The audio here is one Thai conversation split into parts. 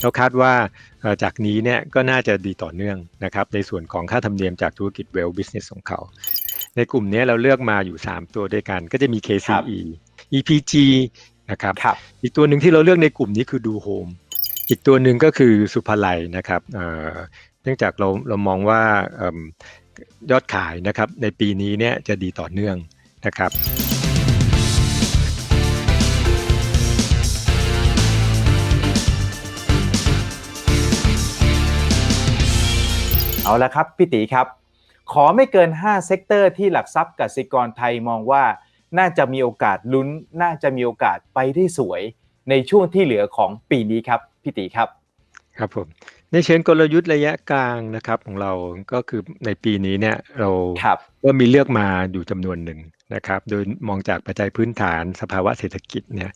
แล้วคาดว่าเอ่อจากนี้เนี่ยก็น่าจะดีต่อเนื่องนะครับในส่วนของค่าธรรมเนียมจากธุรกิจ Well Business ของเขา ในกลุ่มเนี้ยเราเลือกมาอยู่ 3 ตัวด้วยกัน ก็จะมี KCE EPG นะครับครับอีกตัวหนึ่งที่เราเลือกในกลุ่มนี้คือดูโฮมอีกตัวหนึ่งก็คือสุภาลัยนะครับเอ่อเนื่องจากเราเรามองว่าเอิ่มยอดขายนะครับในปีนี้เนี่ยจะดีต่อเนื่องนะครับ เอาละครับพี่ตีครับ ขอไม่เกิน 5 เซกเตอร์ที่หลักทรัพย์กสิกรไทยมองว่าน่าจะมีโอกาสลุ้น น่าจะมีโอกาสไปได้สวย ในช่วงที่เหลือของปีนี้ครับพี่ตีครับ ครับผมในเชิงกลยุทธ์ระยะกลางนะครับของเราก็คือในปีนี้เนี่ยเราครับก็มีเลือกมาอยู่จำนวนหนึ่งนะครับ โดยมองจากปัจจัยพื้นฐานสภาวะเศรษฐกิจเนี่ย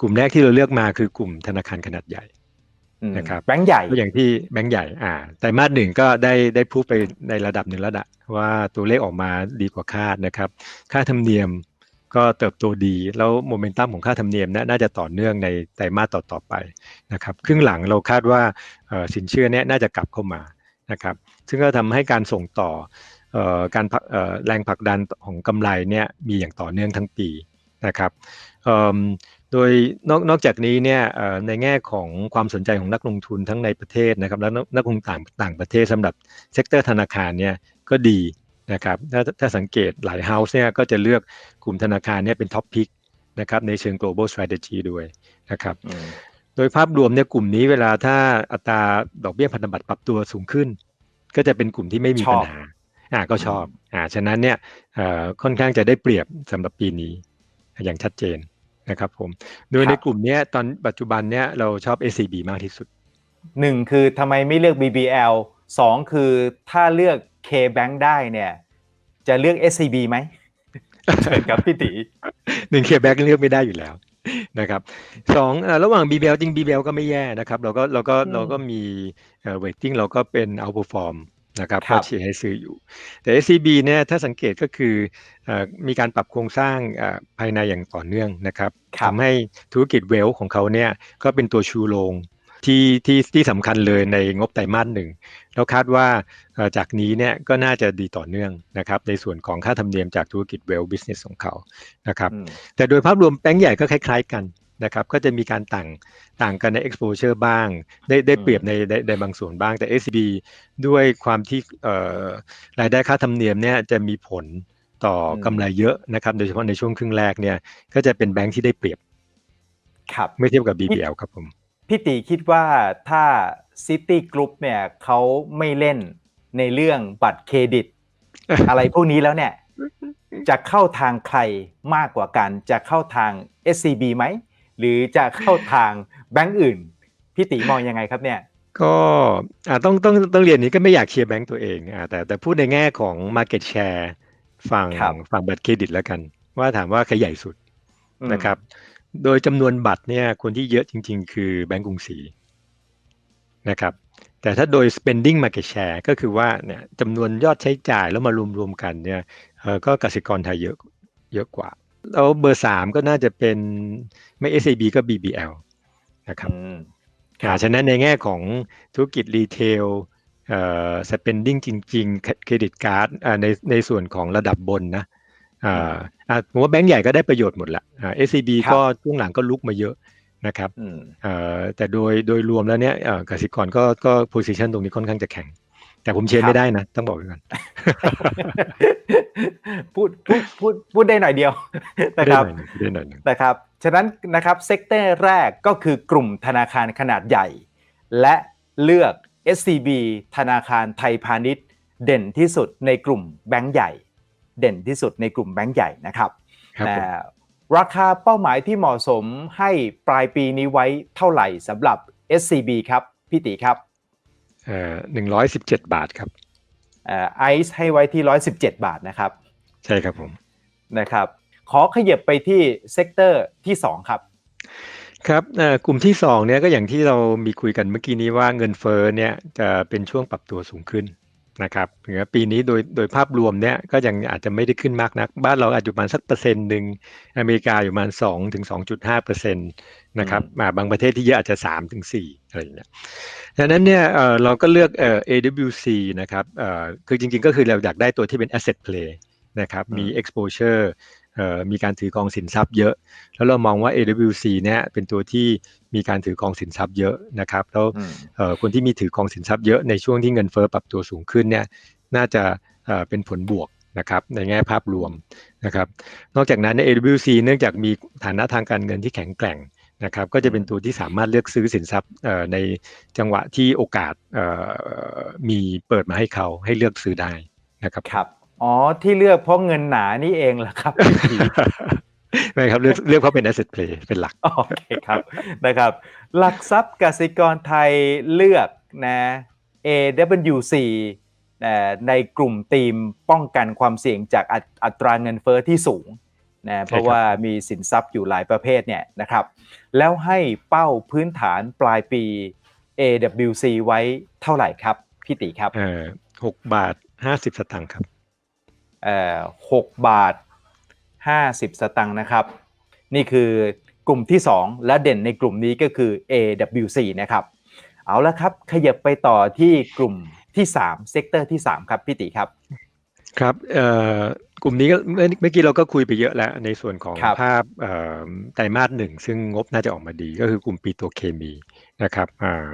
กลุ่มแรกที่เราเลือกมาคือกลุ่มธนาคารขนาดใหญ่อืม นะครับแบงค์ใหญ่ก็อย่างที่แบงก์ใหญ่อ่าไตรมาสหนึ่งก็ได้ได้พูดไปในระดับหนึ่งแล้วละว่าตัวเลขออกมาดีกว่าคาดนะครับ ค่าธรรมเนียมก็เติบโตดี แล้วโมเมนตัมของค่าธรรมเนียมเนยน่าจะต่อเนื่องในไตรมาสต่อๆไปนะครับครึ่งหลังเราคาดว่าเอ่อสินเชื่อเนี้ยน่าจะกลับเข้ามานะครับซึ่งก็ทำให้การส่งต่อเอ่อการผลักเอ่อแรงผลักดันของกำไรเนี่ยมีอย่างต่อเนื่องทั้งปีนะครับเอิ่ม โดยนอกนอกจากนี้เนี่ยเอ่อในแง่ของความสนใจของนักลงทุนทั้งในประเทศนะครับและนักนักลงทุนต่างต่างประเทศสำหรับเซกเตอร์ธนาคารเนี่ยก็ดีนะครับถ้าถ้าสังเกตหลายเฮาส์เนี่ยก็จะเลือกกลุ่มธนาคารเนี่ยเป็นท็อปพิกนะครับในเชิง global strategy ด้วยนะครับอืมโดยภาพรวมเนี่ยกลุ่มนี้เวลาถ้าอัตราดอกเบี้ยพันธบัตรปรับตัวสูงขึ้น ก็จะเป็นกลุ่มที่ไม่มีชอบปัญหาอ่าก็ชอบอ่าฉะนั้นเนี่ยเอ่อค่อนข้างจะได้เปรียบสำหรับปีนี้อย่างชัดเจน นะครับผม โดยในกลุ่มเนี้ยตอนปัจจุบันเนี่ยเราชอบ SCB มากที่สุดหนึ่งคือทำไมไม่เลือก BBL สองคือถ้าเลือก K-Bank ได้เนี่ย จะเลือก SCB ไหมเชิญครับพี่ตีหนึ่งเคแบ็กเลือกไม่ได้อยู่แล้วนะครับสองเอ่อระหว่าง BBL จริง BBL ก็ไม่แย่นะครับ เราก็เราก็อืมเราก็มีเอ่อ weighting เราก็เป็น outperform นะครับครัก็บเชียร์ให้ซื้ออยู่ แต่ SCB เนี่ยถ้าสังเกตก็คือเอ่อมีการปรับโครงสร้างเอ่อภายในอย่างต่อเนื่องนะครับครับทำให้ธุรกิจเวลของเขาเนี่ยก็เป็นตัวชูโรงที่ที่ที่สำคัญเลยในงบไตรมาสหนึ่งแล้วคาดว่าเอ่อจากนี้เนี่ยก็น่าจะดีต่อเนื่องนะครับในส่วนของค่าธรรมเนียมจากธุรกิจเวลบิสเนสของเขานะครับอืมแต่โดยภาพรวมแบงก์ใหญ่ก็คล้าย ๆ กัน นะครับก็จะมีการต่างต่างกันใน exposure บ้าง ได้ได้เปรียบในในในบางส่วนบ้างแต่ SCB ด้วยความที่เอ่อรายได้ค่าธรรมเนียมเนี่ยจะมีผลต่ออมกำไรเยอะนะครับโดยเฉพาะในช่วงครึ่งแรกเนี่ยก็จะเป็นแบงก์ที่ได้เปรียบครับเมื่อเทียบกับ BBL ครับผมพี่ตีคิดว่าถ้า City Group เนี่ยเขาไม่เล่นในเรื่องบัตรเครดิต อะไรพวกนี้แล้วเนี่ยจะเข้าทางใครมากกว่ากัน จะเข้าทาง SCB ไหม หรือจะเข้าทางแบงก์อื่นพี่ตีมองยังไงครับเนี่ย ก็อ่าต้องต้องต้องเรียนนี้ก็ไม่อยากเคลียร์แบงก์ตัวเองอ่าแต่แต่พูดในแง่ของ Market Share ฝั่งครับฝั่งบัตรเครดิตแล้วกัน ว่าถามว่าใครใหญ่สุดอืมนะครับ โดยจำนวนบัตรเนี่ยคนที่เยอะจริง ๆ คือแบงก์กรุงศรีนะครับแต่ถ้าโดย spending market share ก็คือว่าเนี่ยจำนวนยอดใช้จ่ายแล้วมารวมๆกันเนี่ยเออก็กสิกรไทยเยอะเยอะกว่า แล้วเบอร์สามก็น่าจะเป็นไม่ SAB ก็ BBL นะครับอืมอ่าฉะนั้นในแง่ของธุรกิจรีเทลเอ่อ spending จริงๆ เครดิตการ์ดอ่าในในส่วนของระดับบนนะอ่าอ่าผมว่าแบงก์ใหญ่ก็ได้ประโยชน์หมดละอ่า SCB ครับก็ช่วงหลังก็ลุกมาเยอะนะครับอืมเอ่อแต่โดยโดยรวมแล้วเนี่ยเอ่อกสิกรก็ก็ position ตรงนี้ค่อนข้างจะแข็ง แต่ผมเชียร์ครับไม่ได้นะ ต้องบอกไว้ก่อน พูดพูดพูดพูดได้หน่อยเดียวนะครับได้หน่อยหนึ่งนะครับฉะนั้นนะครับเซกเตอร์แรกก็คือกลุ่มธนาคารขนาดใหญ่ และเลือก SCB ธนาคารไทยพาณิชย์ เด่นที่สุดในกลุ่มแบงก์ใหญ่ เด่นที่สุดในกลุ่มแบงก์ใหญ่นะครับครับแต่ผมราคาเป้าหมายที่เหมาะสมให้ปลายปีนี้ไว้เท่าไหร่สำหรับ SCB ครับพี่ตีครับเอ่อหนึ่งร้อยสิบเจ็ดบาทครับ ไอซ์ให้ไว้ที่ 117 บาทนะครับ ใช่ครับผมนะครับ ขอขยับไปที่เซกเตอร์ที่ 2 ครับครับเอ่อกลุ่มที่สองเนี่ยก็อย่างที่เรามีคุยกันเมื่อกี้นี้ว่าเงินเฟ้อเนี่ยจะเป็นช่วงปรับตัวสูงขึ้น นะครับถึงแม้ปีนี้โดยโดยภาพรวมเนี่ยก็ยังอาจจะไม่ได้ขึ้นมากนัก บ้านเราอาจจะประมาณสักเปอร์เซ็นต์หนึ่งอเมริกาอยู่ประมาณสองถึงสองจุดห้าเปอร์เซ็นต์นะครับอืมมาบางประเทศที่เยอะอาจจะสามถึงสี่อะไรอย่างเงี้ยดังนั้นเนี่ยเอ่อเราก็เลือกเอ่อ AWC นะครับเอ่อคือจริงๆก็คือเราอยากได้ตัวที่เป็น asset play นะครับมี exposure เอ่อ มีการถือกองสินทรัพย์เยอะ แล้วเรามองว่า AWC เนี่ยเป็นตัวที่มีการถือกองสินทรัพย์เยอะนะครับแล้วอืมเอ่อคนที่มีถือกองสินทรัพย์เยอะในช่วงที่เงินเฟ้อปรับตัวสูงขึ้นเนี่ยน่าจะเอ่อเป็นผลบวกนะครับในแง่ภาพรวมนะครับ นอกจากนั้นใน AWC เนื่องจากมีฐานะทางการเงินที่แข็งแกร่งนะครับก็จะเป็นตัวที่สามารถเลือกซื้อสินทรัพย์เอ่อในจังหวะที่โอกาสเอ่อมีเปิดมาให้เขาให้เลือกซื้อได้นะครับครับ อ๋อที่เลือกเพราะเงินหนานี่เองเหรอครับพี่ตีไม่ครับเลือกเลือกเพราะเป็น asset play เป็นหลักโอเคครับนะครับ หลักทรัพย์กสิกรไทยเลือกนะ AWC เอ่อในกลุ่มทีมป้องกันความเสี่ยงจากอัตอัตราเงินเฟอ้อที่สูงนะเพราะว่ามีสินทรัพย์อยู่หลายประเภทเนี่ยนะครับ แล้วให้เป้าพื้นฐานปลายปี AWC ไว้เท่าไหร่ครับ พี่ติครับเอ่อหกบาทห้าสิบสตางค์ครับ เอ่อหกบาทห้าสิบสตังค์นะครับ นี่คือกลุ่มที่ 2 และเด่นในกลุ่มนี้ก็คือ AWC นะครับ เอาละครับ ขยับไปต่อที่กลุ่มที่3เซกเตอร์ที่ 3 ครับ พี่ติครับ ครับเอ่อกลุ่มนี้ก็เมื่อเมื่อกี้เราก็คุยไปเยอะแล้ว ในส่วนของครับภาพเอ่อไตรมาสหนึ่งซึ่งงบน่าจะออกมาดีก็คือกลุ่มปิโตรเคมี นะครับอ่า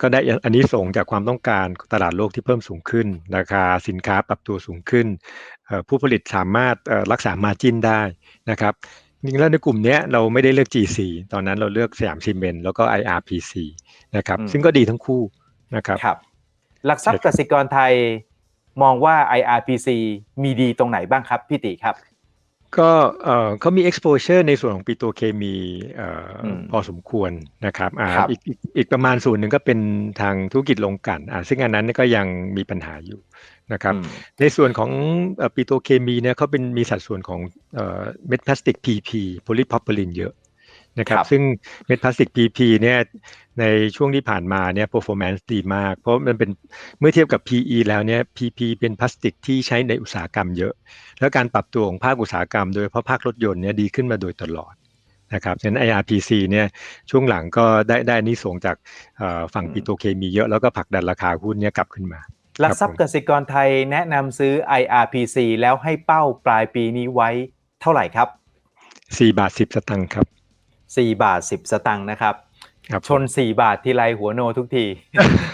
ก็ได้อันนี้ส่งส์จากความต้องการตลาดโลกที่เพิ่มสูงขึ้นราคาสินค้าปรับตัวสูงขึ้นเอ่อผู้ผลิตสามารถเอ่อรักษามาจินได้นะครับจริงๆแล้วในกลุ่มเนี้ยเราไม่ได้เลือก GC ตอนนั้นเราเลือกสยามซีเมนต์แล้วก็ IRPC นะครับอืมซึ่งก็ดีทั้งคู่นะครับครับหลักทรัพย์กสิกรไทยมองว่า IRPC มีดีตรงไหนบ้างครับพี่ติครับ ก็เอ่อเขามี exposure ในส่วนของปิโตรเคมีเอ่ออมพอสมควรนะครับอ่าครับอีกอีกอีกประมาณส่วนหนึ่งก็เป็นทางธุรกิจลงกลันอ่าซึ่งอันนั้นก็ยังมีปัญหาอยู่นะครับอืมในส่วนของเอ่อปิโตรเคมีเนี่ยเขาเป็นมีสัดส่วนของเอ่อเม็ดพลาสติก PP โพลีพรอพลินเยอะ นะครับครับซึ่งเม็ดพลาสติก PP เนี่ยในช่วงที่ผ่านมาเนี่ย performance ดีมาก เพราะมันเป็นเมื่อเทียบกับ PE แล้วเนี่ย PP เป็นพลาสติกที่ใช้ในอุตสาหกรรมเยอะ แล้วการปรับตัวของภาคอุตสาหกรรม โดยเฉพาะภาครถยนต์เนี่ยดีขึ้นมาโดยตลอดนะครับฉะนั้น IRPC เนี่ยช่วงหลังก็ได้ได้อานิสงส์จากเอ่อฝั่งอืมปิโตรเคมีเยอะแล้วก็ผลักดันราคาหุ้นเนี่ยกลับขึ้นมาหลักทรัพย์กสิกรไทยแนะนำซื้อ IRPC แล้วให้เป้าปลายปีนี้ไว้เท่าไหร่ครับ4บาท10 สตังค์ครับ 4 บาท 10 สตังค์นะครับครับ ชน 4 บาททีไรหัวโนทุกที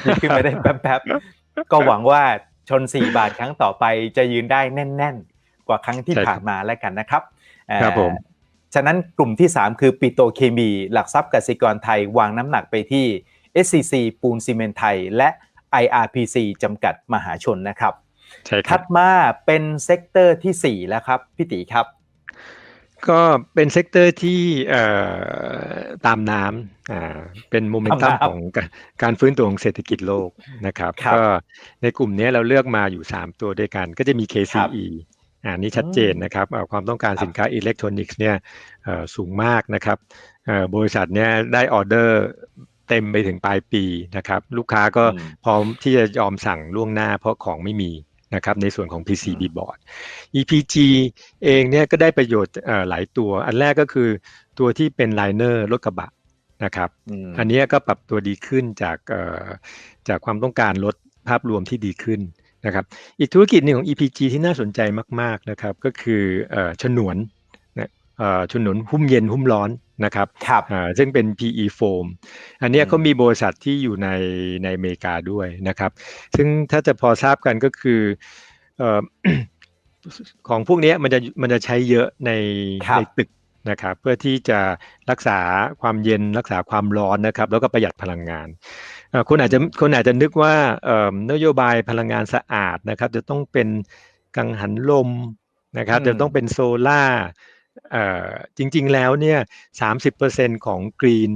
นี่ขึ้นมาได้แป๊บๆ ก็หวังว่าชน 4 บาทครั้งต่อไปจะยืนได้แน่น ๆ กว่าครั้งที่ใช่ครับผ่านมาแล้วกันนะครับเอ่อครับผมฉะนั้นกลุ่มที่ 3 คือปิโตรเคมี หลักทรัพย์กสิกรไทยวางน้ำหนักไปที่ SCC ปูนซีเมนต์ไทย และ IRPC จำกัดมหาชนนะครับใช่ครัถับดมาเป็นเซกเตอร์ทีสี่4 แล้วครับพี่ติครับ ก็เป็นเซกเตอร์ที่เอ่อตามน้ำอ่าเป็นโมเมนตัมตามน้ำของการการฟื้นตัวของเศรษฐกิจโลกนะครับครับก็ในกลุ่มนี้เราเลือกมาอยู่ 3 ตัวด้วยกัน ก็จะมี KCE อ่านี่ชัดเจนนะครับเอ่อความต้องการครับสินค้าอิเล็กทรอนิกส์เนี่ยเอ่อสูงมากนะครับเอ่อบริษัทเนี่ยได้ออเดอร์เต็มไปถึงปลายปีนะครับ ลูกค้าก็อืมพร้อมที่จะยอมสั่งล่วงหน้าเพราะของไม่มี นะครับในส่วนของ PCB อืม board EPG เองเนี่ยก็ได้ประโยชน์เอ่อหลายตัว อันแรกก็คือตัวที่เป็นไลเนอร์รถกระบะนะครับมอันเนี้ยก็ปรับตัวดีขึ้นจากเอ่อจากความต้องการลดภาพรวมที่ดีขึ้นนะครับ อีกธุรกิจหนึ่งของ EPG ที่น่าสนใจมาก ๆนะครับ ก็คือเอ่อฉนวนนะเอ่อฉนวนหุ้มเย็นหุ้มร้อน นะครับครับอ่าซึ่งเป็น PE foam อันเนี้ยอืมเขามีบริษัทที่อยู่ในในอเมริกาด้วยนะครับ ซึ่งถ้าจะพอทราบกันก็คือเอ่อของพวกเนี้ยมันจะมันจะใช้เยอะในครับในตึกนะครับเพื่อที่จะรักษาความเย็นรักษาความร้อนนะครับ แล้วก็ประหยัดพลังงานเอ่อคนอาจจะคนอาจจะนึกว่าเอ่อนโยบายพลังงานสะอาดนะครับ จะต้องเป็นกังหันลมนะครับอืมจะต้องเป็นโซล่าเอ่อ จริงๆแล้วเนี่ยสามสิบเปอร์เซ็นของ Green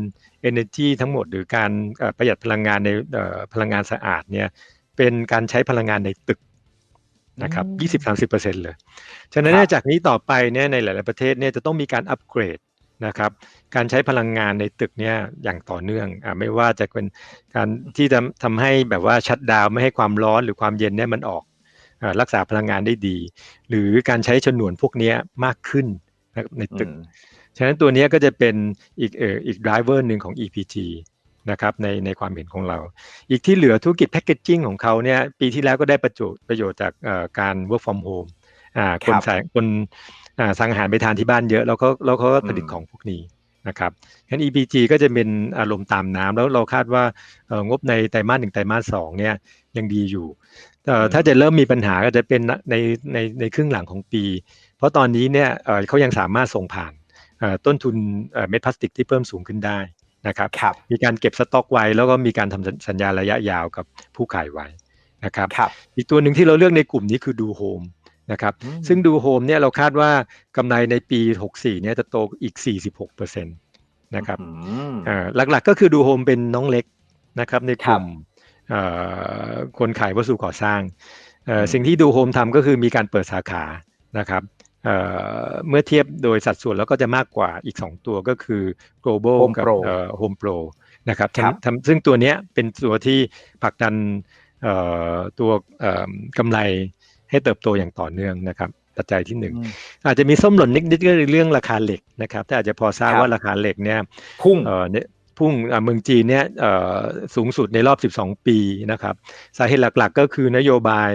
Energy ทั้งหมดหรือการเอ่อประหยัดพลังงานในเอ่อพลังงานสะอาดเนี่ยเป็นการใช้พลังงานในตึกนะครับ20-30%เลย ฉะนั้นครับเนี่ยจากนี้ต่อไปเนี่ยในหลาย ๆประเทศเนี่ยจะต้องมีการอัปเกรดนะครับการใช้พลังงานในตึกเนี่ยอย่างต่อเนื่องอ่าไม่ว่าจะเป็นการที่จะทำให้แบบว่าชัดดาวน์ไม่ให้ความร้อนหรือความเย็นเนี่ยมันออกอารักษาพลังงานได้ดี หรือการใช้ฉนวนพวกเนี้ยมากขึ้นนะครับ ในตึกอืมฉะนั้นตัวเนี้ยก็จะเป็นอีกเอ่ออีก driver หนึ่งของ EPG นะครับในในความเห็นของเรา อีกที่เหลือธุรกิจแพ c เกจจิ้งของเขาเนี่ยปีที่แล้วก็ได้ประโยชน์ประโยชน์จากเอ่อการ work from home อ่าคนครับสายคนอ่าสั่งอาหารไปทานที่บ้านเยอะ แล้วก็แล้วเขาก็ผลิตอืมของพวกนี้นะครับงั้น EPG ก็จะเป็นอารมณ์ตามน้ำแล้วเราคาดว่าเอ่องบในไตรมาสหนึ่งไตรมาสสองเนี่ยยังดีอยู่เอ่อถ้าจะเริ่มมีปัญหาก็จะเป็นในในในครึ่งหลังของปี เพราะตอนนี้เนี่ยเอ่อเขายังสามารถส่งผ่านเอ่อต้นทุนเอ่อเม็ดพลาสติกที่เพิ่มสูงขึ้นได้นะครับครับมีการเก็บสต็อกไว้ แล้วก็มีการทำสัญญาระยะยาวกับผู้ขายไว้นะครับครับอีกตัวหนึ่งที่เราเลือกในกลุ่มนี้คือดูโฮมนะครับอืมซึ่งดูโฮมเนี่ยเราคาดว่ากำไรในปี 64เนี่ยจะโตอีก 46%นะครับอืมอ่าหลักๆก็คือดูโฮมเป็นน้องเล็กนะครับในกลุ่มครับเอ่อคนขายวัสดุก่อสร้างเอ่ออมสิ่งที่ดูโฮมทำก็คือมีการเปิดสาขานะครับ เอ่อเมื่อเทียบโดยสัดส่วนแล้วก็จะมากกว่าอีก 2 ตัวก็คือ global Home กับ Pro เอ่อ home pro นะครับครับทำทำซึ่งตัวเนี้ยเป็นตัวที่ผลักดันเอ่อตัวเอ่อกำไรให้เติบโตอย่างต่อเนื่องนะครับปัจจัยที่หนึ่งอืมอาจจะมีส้มหล่นนิดๆก็คือเรื่องราคาเหล็กนะครับแต่อาจจะพอทราบครับว่าราคาเหล็กเนี่ยพุ่งเอ่อเนี่ยพุ่งอ่าเมืองจีนเนี่ยเอ่อสูงสุดในรอบ 12 ปีนะครับสาเหตุหลักๆ ก็คือนโยบาย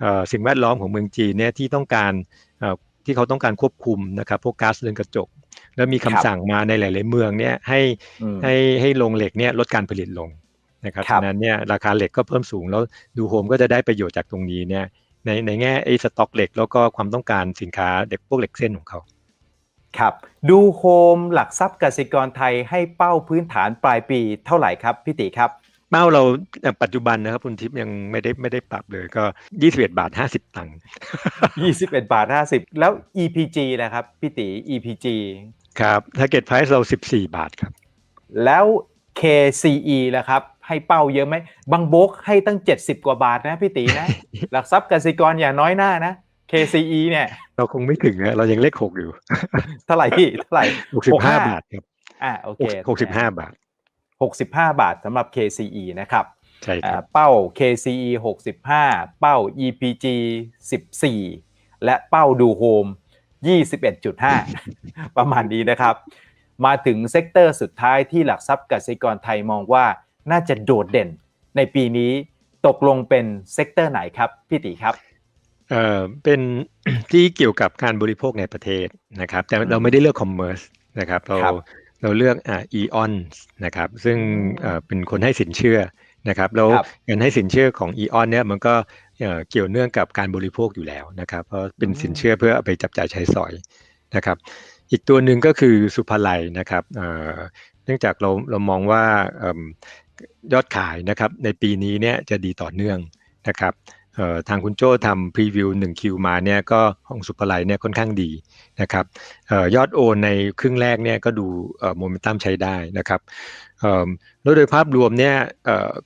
เอ่อสิ่งแวดล้อมของเมืองจีนเนี่ยที่ต้องการเอ่อ ที่เขาต้องการควบคุมนะครับพวกก๊าซเรือนกระจก แล้วมีคำครับสั่งมาในหลาย ๆ เมืองเนี่ยให้อืมให้ให้โรงเหล็กเนี่ยลดการผลิตลงนะครับครับฉะนั้นเนี่ยราคาเหล็กก็เพิ่มสูงแล้วดูโฮมก็จะได้ประโยชน์จากตรงนี้เนี่ยในในแง่ไอ้สต็อกเหล็กแล้วก็ความต้องการสินค้าเด็กพวกเหล็กเส้นของเขาครับดูโฮมหลักทรัพย์กสิกรไทยให้เป้าพื้นฐานปลายปีเท่าไหร่ครับพี่ติครับ เป้าเราเอ่อปัจจุบันนะครับคุณทิพย์ยังไม่ได้ไม่ได้ปรับเลยก็ 21 บาท 50 ตังค์21 บาท 50 แล้ว EPG นะครับพี่ติ EPG ครับ target price เรา 14 บาทครับ แล้ว KCE ล่ะครับ ให้เป้าเยอะไหมบางโบกให้ตั้ง 70 กว่าบาทนะพี่ตินะ หลักทรัพย์กสิกรอย่าน้อยหน้านะ KCE เนี่ย เราคงไม่ถึงนะเรายังเลข6อยู่ เท่าไหร่พี่เท่าไหร่65บาทครับอ่าโอเค65บาท 65 บาทสำหรับ KCE นะครับใช่คอ่ารับเป้า KCE 65 เป้า EPG 14 และเป้าดูโฮม21.5 ประมาณนี้นะครับ มาถึงเซกเตอร์สุดท้ายที่หลักทรัพย์กสิกรไทยมองว่าน่าจะโดดเด่นในปีนี้ตกลงเป็นเซกเตอร์ไหนครับ พี่ติครับเอ่อเป็นที่เกี่ยวกับการบริโภคในประเทศนะครับ แต่เราไม่ได้เลือกคอมเมอร์สนะครับเราครับ เราเลือกอ่าอีออนนะครับซึ่งเอ่อเป็นคนให้สินเชื่อนะครับแล้วครับเงินให้สินเชื่อของอีออนเนี่ยมันก็เอ่อเกี่ยวเนื่องกับการบริโภคอยู่แล้วนะครับเพราะเป็นอืมสินเชื่อเพื่อเอาไปจับจ่ายใช้สอยนะครับอีกตัวหนึ่งก็คือสุภาลัยนะครับเอ่อเนื่องจากเราเรามองว่าเอิ่มยอดขายนะครับในปีนี้เนี่ยจะดีต่อเนื่องนะครับเอ่อ ทางคุณโจ้ทำพรีวิว1คิวมาเนี่ยก็ของสุภไลัยเนี่ยค่อนข้างดีนะครับออยอดโอนในครึ่งแรกเนี่ยก็ดูโมเมนตัมใช้ได้นะครับแล้วโดยภาพรวมเนี่ย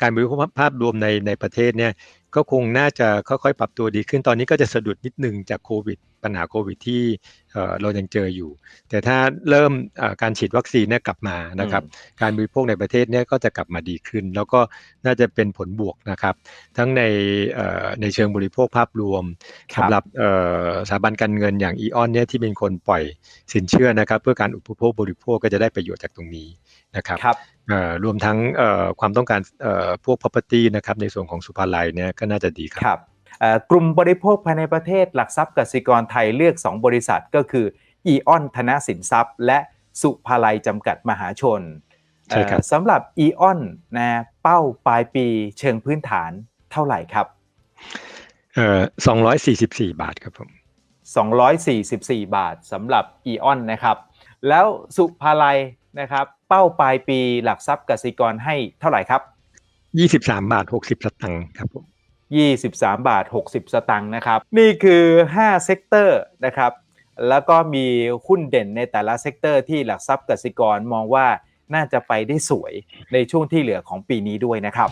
การบริโภคภาพรวมในในประเทศเนี่ย ก็คงน่าจะค่อยๆ ปรับตัวดีขึ้นตอนนี้ก็จะสะดุดนิดนึงจากโควิด ปัญหาโควิดที่เอ่อเรายังเจออยู่ แต่ถ้าเริ่มเอ่อการฉีดวัคซีนเนี่ยกลับมานะครับ การบริโภคในประเทศเนี่ยก็จะกลับมาดีขึ้น แล้วก็น่าจะเป็นผลบวกนะครับ ทั้งในเอ่อในเชิงบริโภคภาพรวมครับสำหรับเอ่อสถาบันการเงินอย่างอีออนเนี่ยที่เป็นคนปล่อยสินเชื่อนะครับ เพื่อการอุปโภคบริโภคก็จะได้ประโยชน์จากตรงนี้นะครับครับเอ่อรวมทั้งเอ่อความต้องการเอ่อพวก property นะครับในส่วนของสุภาลัยเนี่ยก็น่าจะดีครับครับเอ่อกลุ่มบริโภคภายในประเทศหลักทรัพย์กสิกรไทยเลือก 2 บริษัทก็คืออีออนธนสินทรัพย์ และสุภาลัยจำกัดมหาชนใช่ครับเอ่อสำหรับอีออนนะเป้าปลายปีเชิงพื้นฐานเท่าไหร่ครับเอ่อ244บาทครับผม244บาทสำหรับอีออนนะครับ แล้วสุภาลัย นะครับ เป้าปลายปีหลักทรัพย์กสิกรให้เท่าไหร่ครับ23บาท60สตังค์ครับผม23บาท60สตังค์นะครับ นี่คือ5เซกเตอร์นะครับ แล้วก็มีหุ้นเด่นในแต่ละเซกเตอร์ที่หลักทรัพย์กสิกรมองว่าน่าจะไปได้สวยในช่วงที่เหลือของปีนี้ด้วยนะครับ